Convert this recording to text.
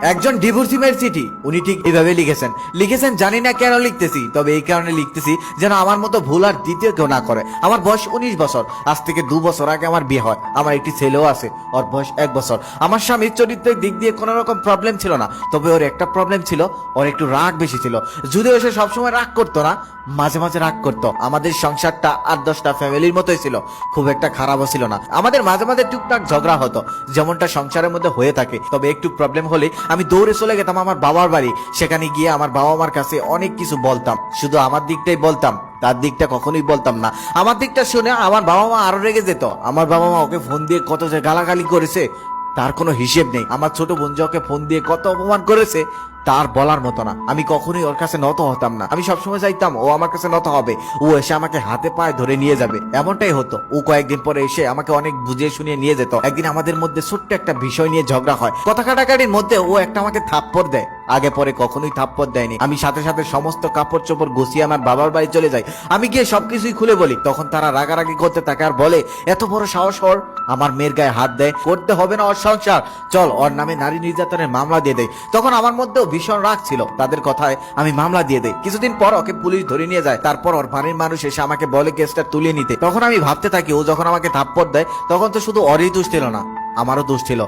একজন ডিভোর্সিমের চিঠি, উনি ঠিক এভাবে লিখেছেন। লিখেছেন, জানি না কেন লিখতেছি, তবে এই কারণে লিখতেছি যেন আমার মতো ভুল আর দ্বিতীয় কেউ না করে। আমার বয়স উনিশ বছর, আজ থেকে দু বছর আগে আমার বিয়ে হয়। আমার একটি ছেলেও আছে, ওর বয়স এক বছর। আমার স্বামীর চরিত্রের দিক দিয়ে কোনো রকম প্রবলেম ছিল না, তবে ওর একটা প্রবলেম ছিল, ওর একটু রাগ বেশি ছিল। যদিও সে সবসময় রাগ করতো না, মাঝে মাঝে রাগ করতো। আমাদের সংসারটা আট দশটা ফ্যামিলির মতোই ছিল, খুব একটা খারাপও ছিল না। আমাদের মাঝে মাঝে টুকটাক ঝগড়া হতো, যেমনটা সংসারের মধ্যে হয়ে থাকে। তবে একটু প্রবলেম হলে আমি দৌড়ে চলে গেতাম আমার বাবার বাড়ি। সেখানে গিয়ে আমার বাবা মার কাছে অনেক কিছু বলতাম। শুধু আমার দিকটাই বলতাম, তার দিকটা কখনোই বলতাম না। আমার দিকটা শুনে আমার বাবা মা আরও রেগে যেত। আমার বাবা মা ওকে ফোন দিয়ে কত যে গালাগালি করেছে, তার কোনো হিসেব নেই। আমার ছোট বোন ওকে ফোন দিয়ে কত অপমান করেছে তার বলার মতো না। আমি কখনোই ওর কাছে নত হতাম না। আমি সবসময় চাইতাম, ও আমার কাছে নত হবে। ও এসে আমাকে হাতে পায়ে ধরে নিয়ে যাবে। এমনটাই হতো। ও কয়েকদিন পরে এসে আমাকে অনেক বুঝিয়ে শুনিয়ে নিয়ে যেত। একদিন আমাদের মধ্যে ছোট্ট একটা বিষয় নিয়ে ঝগড়া হয়। কথা কাটাকাটির মধ্যে ও একটা আমাকে থাপ্পড় দেয়। আগে পরে কখনোই থাপ্পড় দেয়নি। আমি সাথে সাথে সমস্ত কাপড় চোপড় গুছিয়ে আমার বাবার বাড়ি চলে যাই। আমি গিয়ে সবকিছুই খুলে বলি। তখন তারা রাগারাগি করতে থাকে আর বলে, এত বড় সাহস ওর। আমার মেয়ের গায়ে হাত দেয় করতে হবে না ওর সংসার। চল, ওর নামে নারী নির্যাতনের মামলা দিয়ে দেয় তখন আমার মধ্যেও ভীষণ রাগ ছিল। তাদের কথায় আমি মামলা দিয়ে দেই। কিছুদিন পর ওকে পুলিশ ধরে নিয়ে যায়। তারপর ওর বাড়ির মানুষ এসে আমাকে বলে কেসটা তুলে নিতে। তখন আমি ভাবতে থাকি, ও যখন আমাকে থাপ্পড় দেয়, তখন তো শুধু অরই দোষ ছিল না, আমারও দোষ ছিল।